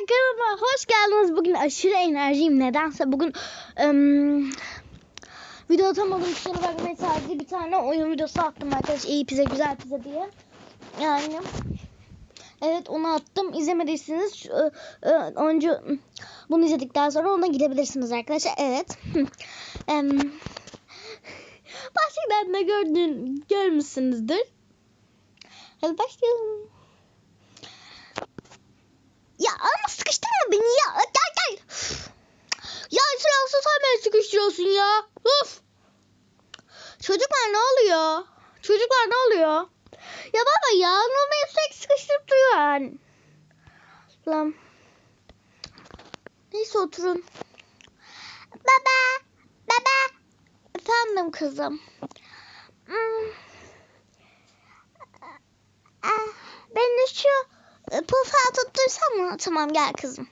Arkadaşlar kanalıma hoş geldiniz. Bugün aşırı enerjiyim. Nedense bugün ım, video atamadım. Kusura bakmayın sadece bir tane oyun videosu attım arkadaş. İyi pizza güzel pizza diye. Yani evet onu attım. İzlemediyseniz şu, ı, ı, önce bunu izledikten sonra ona gidebilirsiniz arkadaşlar. Evet. Em, Başlıktan da gördüğün, görmüşsünüzdür. Hadi başlayalım. Ya ama sıkıştırma beni ya. Gel gel. Ya silahsız sen beni sıkıştırıyorsun ya. Uf. Çocuklar ne oluyor? Çocuklar ne oluyor? Ya baba ya ne beni sürekli sıkıştırıp duruyor. Lan. Neyse oturun. Baba. Baba. Efendim kızım. Hmm. Ah, Ben de şu pufa tuttursam mı? Tamam gel kızım.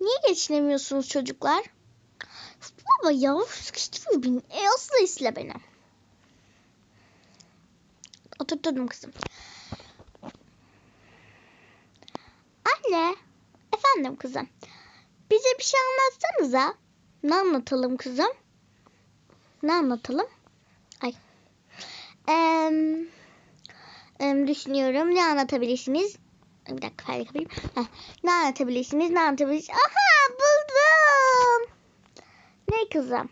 Niye geçinemiyorsunuz çocuklar? Baba ya sıkıştırıyor beni. E asla isle beni. Oturturdum kızım. Anne. Efendim kızım. Bize bir şey anlatsanıza. Ne anlatalım kızım? Ne anlatalım? Ay. Eee düşünüyorum. Ne anlatabilirsiniz? Bir dakika fayda kapayım. Heh. Ne anlatabilirsiniz? Ne anlatabilirsiniz? Aha buldum. Ne kızım?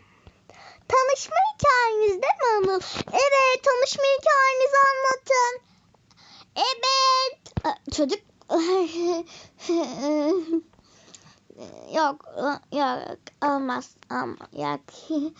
Tanışma hikayeniz değil mi Anıl? Evet tanışma hikayenizi anlatın. Evet. Çocuk. yok yok olmaz ama yok.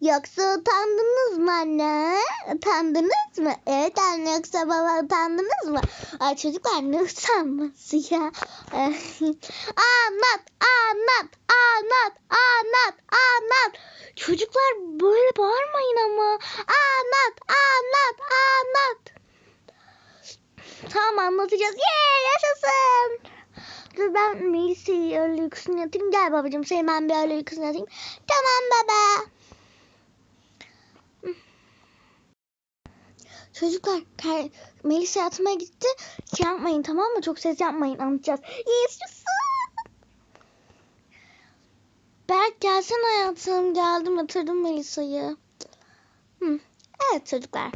Yoksa utandınız mı anne? Utandınız mı? Evet anne yoksa baba utandınız mı? Ay çocuklar ne utanması ya? anlat, anlat, anlat, anlat, anlat. Çocuklar böyle bağırmayın ama. Anlat, anlat, anlat. Tamam anlatacağız. Yee yaşasın. Dur ben Melisa'yı öyle yatayım. Gel babacığım seni ben bir öyle yatayım. Tamam baba. Çocuklar Melisa yatmaya gitti. Şey yapmayın tamam mı? Çok ses yapmayın anlatacağız. Yaşasın. Berk gelsen hayatım. Geldim hatırladım Melisa'yı. Evet çocuklar.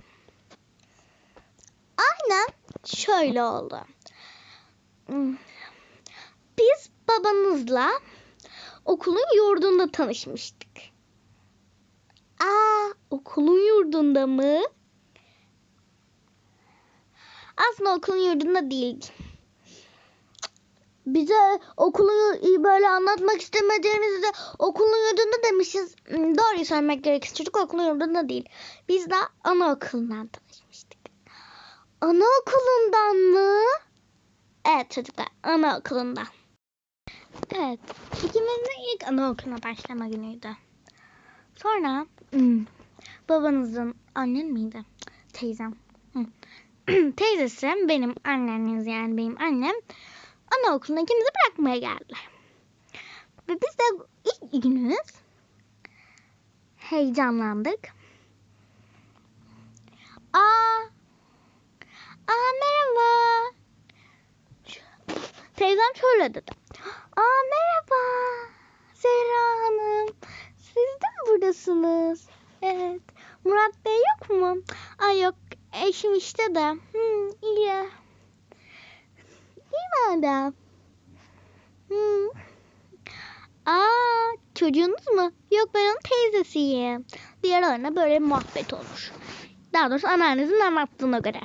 Aynen şöyle oldu. Biz babanızla okulun yurdunda tanışmıştık. Aa, okulun yurdunda mı? Aslında okulun yurdunda değil. Bize okulun böyle anlatmak istemediğimizi de okulun yurdunda demişiz. Hmm, Doğruyu söylemek gerekirse çocuk okulun yurdunda değil. Biz de anaokulundan tanışmıştık. Anaokulundan mı? Evet çocuklar anaokulundan. Evet ikimizin ilk anaokuluna başlama günüydü. Sonra hmm, babanızın annen miydi? Teyzem. Teyzesi benim anneniz yani benim annem anaokuluna ikimizi bırakmaya geldiler. Ve biz de ilk günümüz heyecanlandık. Aa, aa merhaba. Teyzem şöyle dedi. Aa merhaba Zehra Hanım. Siz de mi buradasınız? Evet. Murat Bey yok mu? Ay yok eşim işte de. Hmm, iyi. İyi madem. Hmm. Aa çocuğunuz mu? Yok ben onun teyzesiyim. Diğer aralarında böyle muhabbet olmuş. Daha doğrusu anneannenizin anlattığına göre.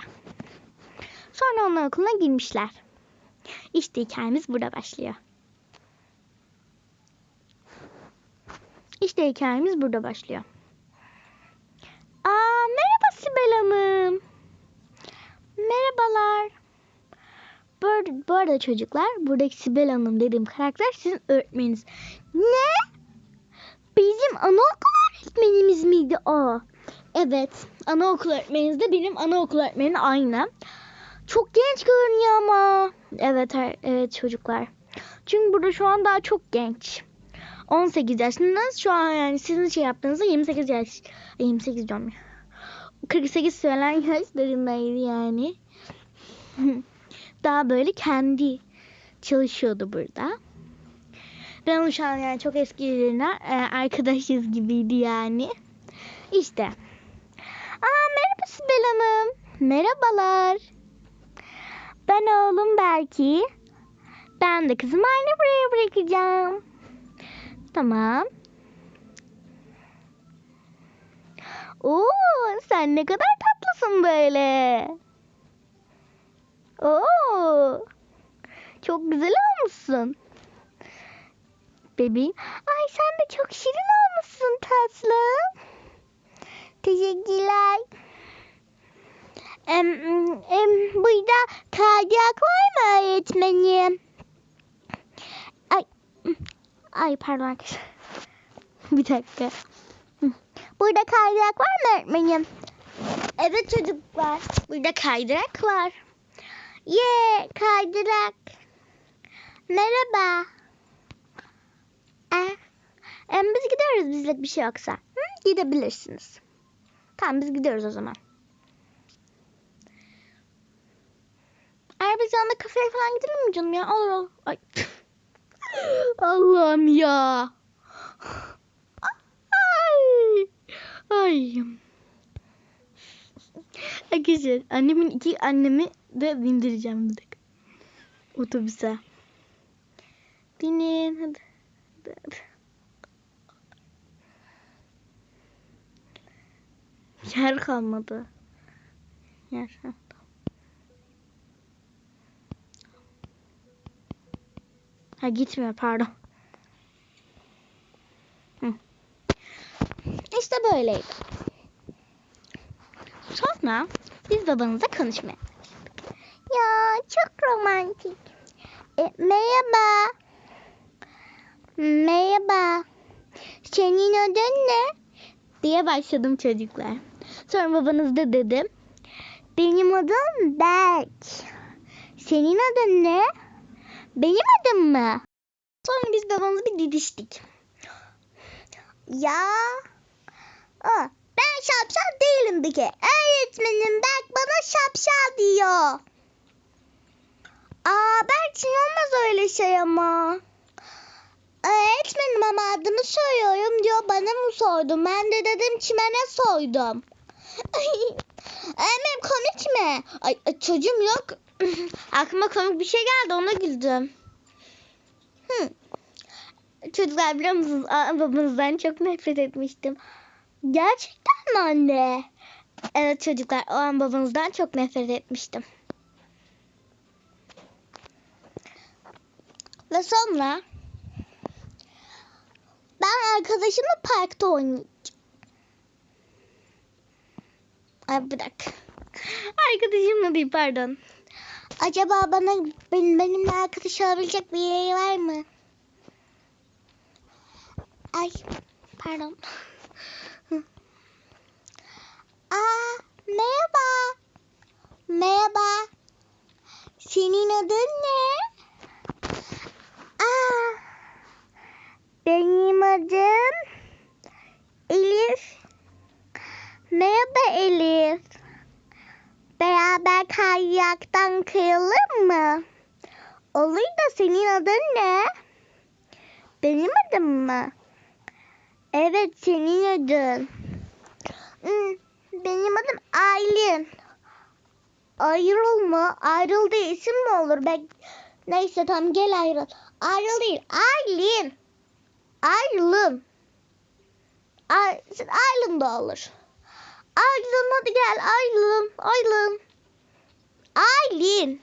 Sonra onun okuluna girmişler. İşte hikayemiz burada başlıyor. İşte hikayemiz burada başlıyor. Aa, merhaba Sibel Hanım. Merhabalar. Bu bu arada çocuklar buradaki Sibel Hanım dediğim karakter sizin öğretmeniniz. Ne? Bizim anaokul öğretmenimiz miydi o? Evet. Anaokul öğretmeniniz de benim anaokul öğretmenim aynı. Çok genç görünüyor ama. Evet, her- evet çocuklar. Çünkü burada şu an daha çok genç. 18 yaşındasınız. Şu an yani sizin şey yaptığınızda 28 yaş. 28 diyorum ya. 48 söylenen yaşlarındaydı yani. daha böyle kendi çalışıyordu burada. Ben şu an yani çok eskilerinden e, arkadaşız gibiydi yani. İşte. Aa merhaba Sibel Hanım. Merhabalar. Ben oğlum Berki. Ben de kızımı anne buraya bırakacağım. Tamam. Oo, sen ne kadar tatlısın böyle. Oo. Çok güzel olmuşsun. Bebeğim. Ay sen de çok şirin olmuşsun tatlım. Teşekkürler. Em, em, burada kaydırak var mı öğretmenim? Ay, ay pardon. Bir dakika. Burada kaydırak var mı öğretmenim? Evet çocuklar. Burada kaydırak var. Ye kaydırak. Merhaba. Eh, em, biz gidiyoruz bizlik bir şey yoksa. Hı, gidebilirsiniz. Tamam biz gidiyoruz o zaman. Eğer biz yanında kafeye falan gidelim mi canım ya? Olur olur. Ay. Allah'ım ya. Ay. Arkadaşlar annemin iki annemi de bindireceğim bir dakika. Otobüse. Binin hadi. hadi. Yer kalmadı. Yer. tamam. Ha gitmiyor pardon. İşte böyleydi. Sonra biz babanızla konuşmaya. Ya çok romantik. E, merhaba. Merhaba. Senin adın ne? Diye başladım çocuklar. Sonra babanız da dedim. Benim adım Berk. Senin adın ne? Benim adım mı? Sonra biz babamızla bir didiştik. Ya. Aa, ben şapşal değilim bir kere. Öğretmenim Berk bana şapşal diyor. Aa Berk'cim olmaz öyle şey ama. Öğretmenim ama adımı soruyorum diyor bana mı sordun? Ben de dedim çimene sordum. Öğretmenim komik mi? Ay, ay, çocuğum yok. Aklıma komik bir şey geldi ona güldüm. Hı. Çocuklar biliyor musunuz? Aa, babanızdan çok nefret etmiştim. Gerçekten mi anne? Evet çocuklar o an babanızdan çok nefret etmiştim. Ve sonra ben arkadaşımla parkta oynayacağım. Ay bir dakika. Arkadaşımla değil pardon. Acaba bana benim, benimle arkadaş olabilecek bir yeri var mı? Ay pardon. Aa merhaba. Merhaba. Senin adın ne? Aa benim adım Elif. Merhaba Elif. Beraber kayaktan kayalım mı? Olur da senin adın ne? Benim adım mı? Evet senin adın. Hmm, benim adım Aylin. Ayrıl mı? Ayrıl diye isim mi olur? Ben... Neyse tamam gel ayrıl. Ayrıl değil. Aylin. Aylin. Ay, Aylin de olur. Aylin hadi gel Aylin. Aylin. Aylin.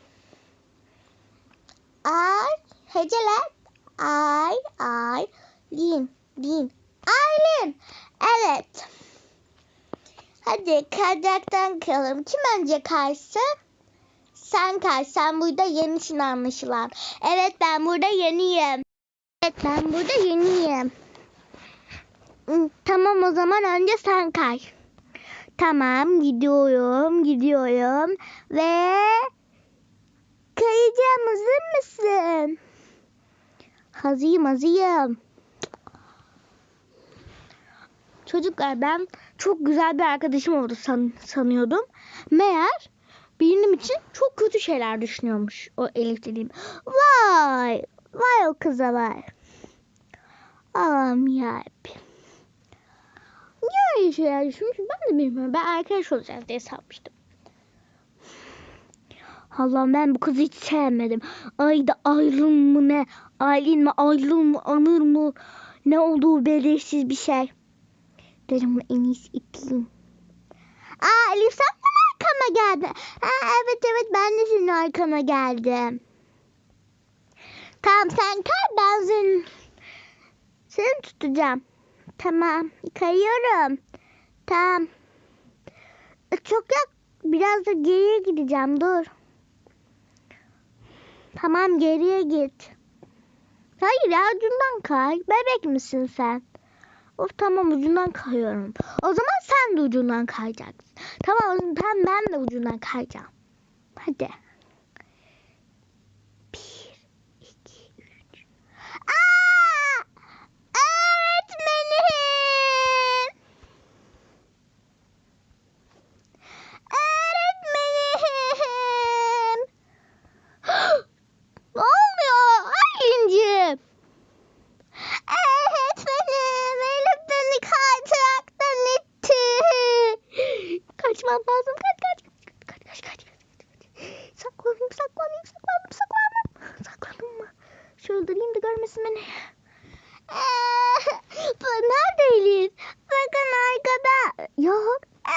Ay heceler. Ay ay lin lin. Aylin. Evet. Hadi kaydıraktan kalalım. Kim önce kaysın? Sen kay. Sen burada yenisin anlaşılan. Evet ben burada yeniyim. Evet ben burada yeniyim. Hmm, Tamam o zaman önce sen kay. Tamam gidiyorum gidiyorum ve kayacağım hazır mısın? Hazırım hazırım. Çocuklar ben çok güzel bir arkadaşım oldu san- sanıyordum. Meğer benim için çok kötü şeyler düşünüyormuş o Elif dediğim. Vay! Vay o kıza vay. Allah'ım yarabbim. Niye öyle şeyler düşünmüş ben de bilmiyorum. Ben arkadaş olacağız diye sanmıştım. Allah'ım ben bu kızı hiç sevmedim. Ayda ayrıl mı ne? Aylin mi ayrıl mı anır mı? Ne olduğu belirsiz bir şey. Derim en iyisi iteyim. Aa Elif sen mi arkama geldin? Ha, evet evet ben de senin arkana geldim. Tamam sen kay ben senin, seni tutacağım. Tamam kayıyorum. Tamam. E, Çok yak biraz da geriye gideceğim dur. Tamam geriye git. Hayır ya kay. Bebek misin sen? Of tamam ucundan kayıyorum. O zaman sen de ucundan kayacaksın. Tamam tamam ben de ucundan kayacağım. Hadi. Bir, iki, üç. Aa! Öğretmenim! Öğretmenim! ne oluyor Aylin'ciğim? Öğretmenim Elif beni kaydıraktan itti. Kaçmam lazım. Kaç kaç. Kaç kaç kaç. kaç. Saklanayım saklanayım saklanayım saklanayım. Saklandım mı? Şöyle durayım da görmesin beni. Ee, bu nerede Elif? Bakın arkada. Yok. Ee,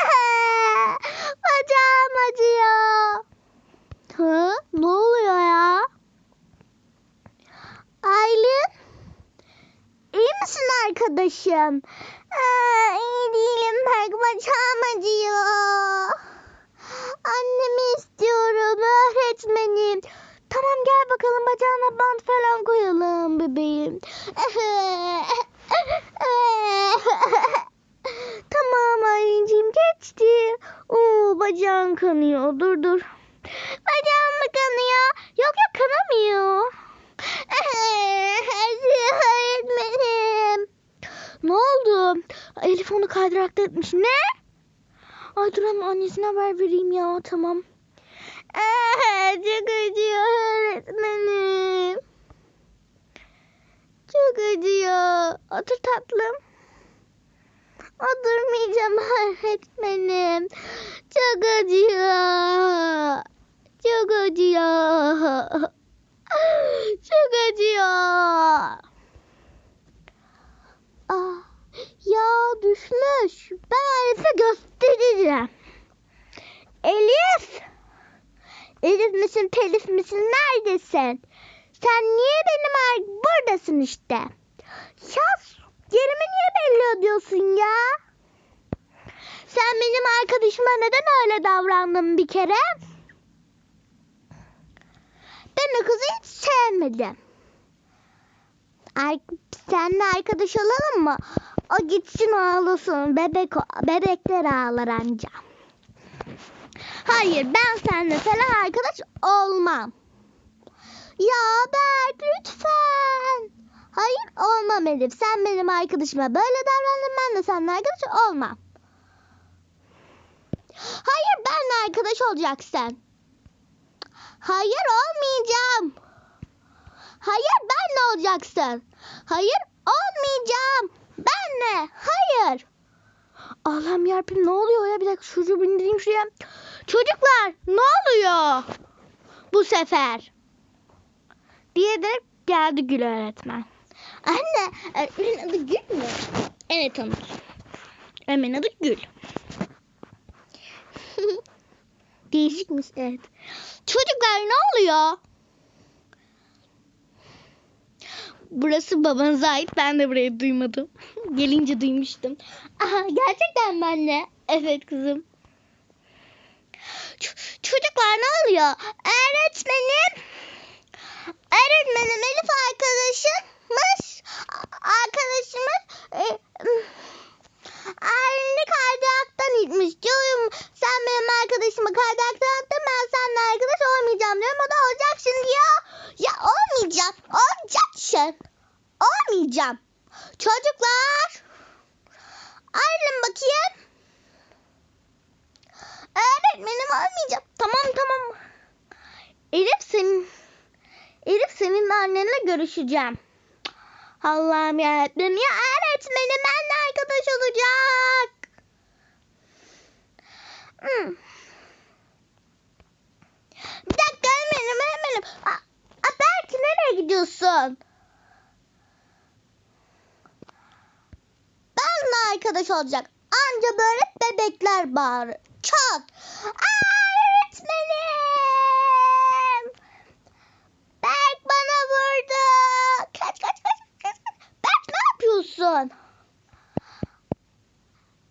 bacağım acıyor. Ha? Ne oluyor ya? Aylin? İyi misin arkadaşım? Aa, iyi değilim. Pek bacağım acıyor. Annemi istiyorum öğretmenim. Tamam gel bakalım bacağına bant falan koyalım bebeğim. tamam Aylin'cim geçti. Oo, bacağın kanıyor. Dur dur. Bacağım mı kanıyor? Yok yok kanamıyor. Öğretmenim. Ne oldu? Elif onu kaydırakta etmiş. Ne? Ay dur hemen annesine haber vereyim ya. Tamam. Çok acıyor öğretmenim. Çok acıyor. Otur tatlım. Oturmayacağım öğretmenim. Çok acıyor. Çok acıyor. Çok acıyor. Ah, ya düşmüş. Ben Elif'e göstereceğim. Elif. Elif misin, telif misin? Neredesin? Sen niye benim buradasın işte? Ya yerimi niye belli ediyorsun ya? Sen benim arkadaşıma neden öyle davrandın bir kere? Ben o kızı hiç sevmedim. Ar seninle arkadaş olalım mı? O gitsin ağlasın. Bebek bebekler ağlar anca. Hayır ben seninle falan arkadaş olmam. Ya Berk lütfen. Hayır olmam Elif. Sen benim arkadaşıma böyle davrandın ben de seninle arkadaş olmam. Hayır benimle arkadaş olacaksın. Hayır olmayacağım. Hayır benle olacaksın. Hayır olmayacağım. Benle. Hayır. Allah'ım yarabbim ne oluyor ya? Bir dakika çocuğu bindireyim şuraya. Çocuklar ne oluyor? Bu sefer. Diye de geldi Gül öğretmen. Anne öğretmenin adı Gül mü? Evet hanım. Öğretmenin adı Gül. Değişikmiş evet. Çocuklar ne oluyor? Burası babanıza ait. Ben de burayı duymadım. Gelince duymuştum. Aha, gerçekten ben de. Evet kızım. Ç- çocuklar ne oluyor? Öğretmenim. Öğretmenim Elif arkadaşımız. Arkadaşımız. E, Aileni kaydıraktan itmiş. Diyorum sen benim arkadaşımı kaydıraktan attın ben seninle arkadaş olmayacağım diyorum. O da olacak şimdi ya. Ya olmayacağım. Olacaksın. Olmayacağım. Çocuklar. Ayrılın bakayım. Öğretmenim olmayacağım. Tamam tamam. Elif senin Elif seninle annenle görüşeceğim. Allah'ım yarabbim ya öğretmenim benimle arkadaş olacak. Hmm. Bir dakika. Aa, aa, Berk nereye gidiyorsun? Benimle arkadaş olacak. Anca böyle bebekler bağırır. Çat. Aa, öğretmenim. Berk bana vurdu. Kaç kaç kaç kaç. kaç. Berk ne yapıyorsun?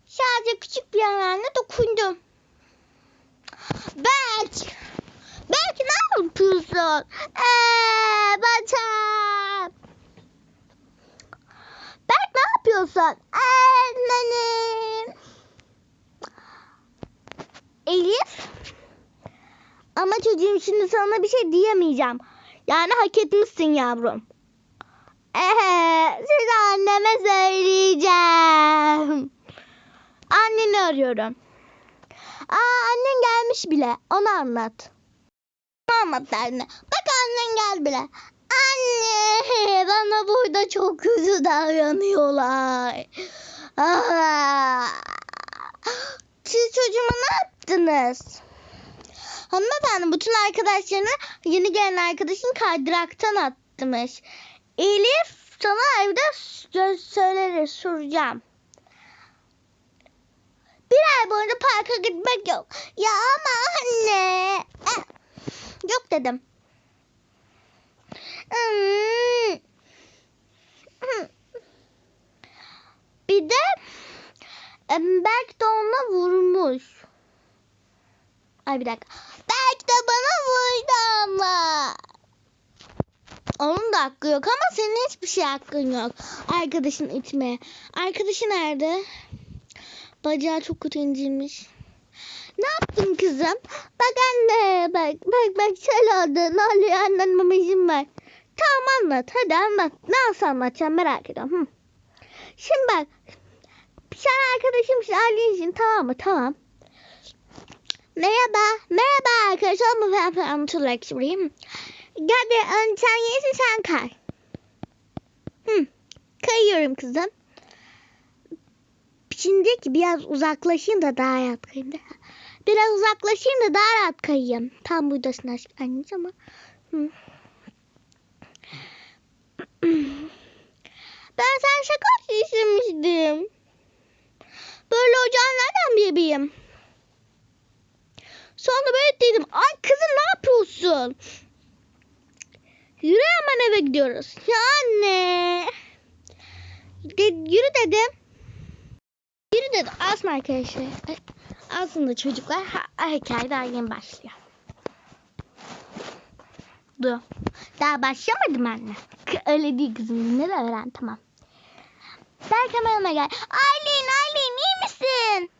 Sadece küçük bir yerlerine dokundum. Berk. Berk ne yapıyorsun? Eee bacağım. Berk ne yapıyorsun? Öğretmenim. Elif. Ama çocuğum şimdi sana bir şey diyemeyeceğim. Yani hak etmişsin yavrum. Ehe, size anneme söyleyeceğim. Anneni arıyorum. Aa annen gelmiş bile. Onu anlat. Onu anlat derdine. Bak annen gel bile. Anne bana burada çok kötü davranıyorlar. Aa, siz çocuğuma ne yaptınız? Hanımefendi bütün arkadaşlarını yeni gelen arkadaşın kaydıraktan atmış. Elif sana evde söyleriz soracağım. Bir ay boyunca parka gitmek yok. Ya ama anne. Eh, Yok dedim. Hmm. Bir de Berk de ona vurmuş. Ay bir dakika de bana vurdu ama. Onun da hakkı yok ama senin hiçbir şey hakkın yok. Arkadaşın itmeye. Arkadaşı nerede? Bacağı çok kötü incinmiş. Ne yaptın kızım? Bak anne bak bak bak şöyle oldu. Ne oluyor annen izin ver. Tamam anlat hadi anlat. Nasıl anlatacağım merak ediyorum. Şimdi bak. Sen arkadaşımsın ailensin tamam mı? Tamam. Merhaba. Merhaba arkadaşlar. Ben ben anlatılarak sorayım. Gel bir ön sen yesin sen kay. Hı. Kayıyorum kızım. Şimdi ki biraz uzaklaşayım da daha rahat kayayım. da. Biraz uzaklaşayım da daha rahat kayayım. Tam buradasın aşk- anneciğim ama. Ben sen şaka istemiştim. Böyle olacağını nereden bilebileyim? Sonra böyle dedim. Ay kızım ne yapıyorsun? Yürü hemen eve gidiyoruz. Ya anne. De, yürü dedim. Yürü dedim. Aslında arkadaşlar. Aslında çocuklar ha, hikaye daha yeni başlıyor. Dur. Daha başlamadım anne. Öyle değil kızım. Dinle de öğren tamam. Berk hemen yanıma gel. Aylin Aylin iyi misin?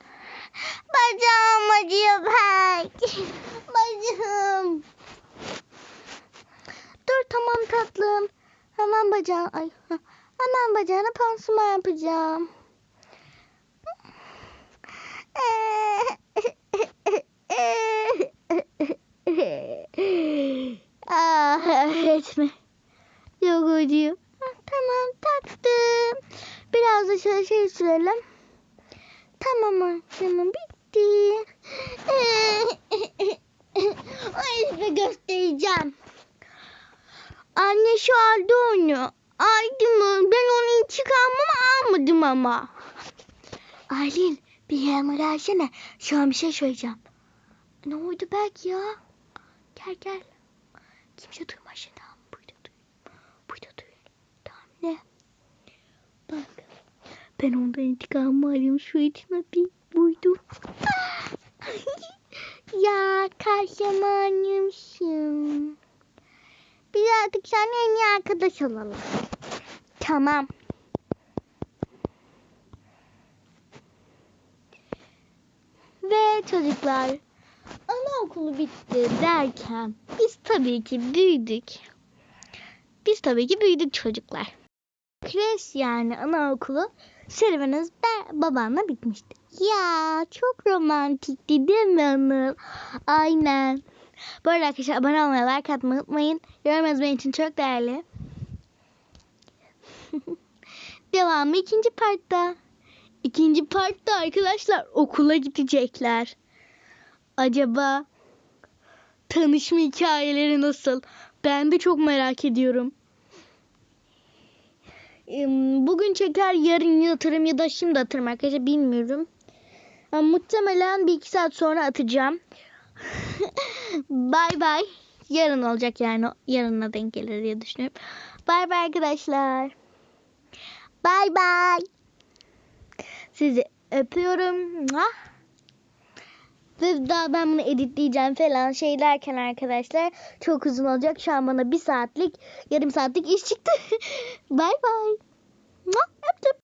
Bacağım acıyor Berk. Bacağım. Tatlım. Hemen bacağın ay hemen bacağına pansuman yapacağım. ah öğretmen. Çok acıyor. Ah, Tamam taktım. Biraz da şöyle şey sürelim. Tamam canım bitti. Ay size göstereceğim. Anne şu halde oynuyor. Aydın? Ben onun intikamımı almadım ama. Aylin bir yanıma gelsene. Şu an bir şey söyleyeceğim. Ne oldu belki ya? Gel gel. Kimse duymaz tamam. Burada duy. Burada duy. Tamam ne? Bak. Ben ondan intikamımı alayım. Şu içime bir buydum. ya kahramanımsın. Biz artık seninle en iyi arkadaş olalım. Tamam. Ve çocuklar anaokulu bitti derken biz tabii ki büyüdük. Biz tabii ki büyüdük çocuklar. Kreş yani anaokulu serüvenimiz be- babamla bitmişti. Ya çok romantikti değil mi Anıl? Aynen. Bu arada arkadaşlar abone olmayı, like atmayı unutmayın. Yorum yazmayı için çok değerli. Devamı ikinci partta. İkinci partta arkadaşlar okula gidecekler. Acaba tanışma hikayeleri nasıl? Ben de çok merak ediyorum. Bugün çeker yarın yatırım ya da şimdi atarım arkadaşlar bilmiyorum. Muhtemelen bir iki saat sonra atacağım. bay bay. Yarın olacak yani. Yarına denk gelir diye düşünüyorum. Bay bay arkadaşlar. Bay bay. Sizi öpüyorum. Ve daha ben bunu editleyeceğim falan şey derken arkadaşlar çok uzun olacak. Şu an bana bir saatlik yarım saatlik iş çıktı. bay bay. Öptüm.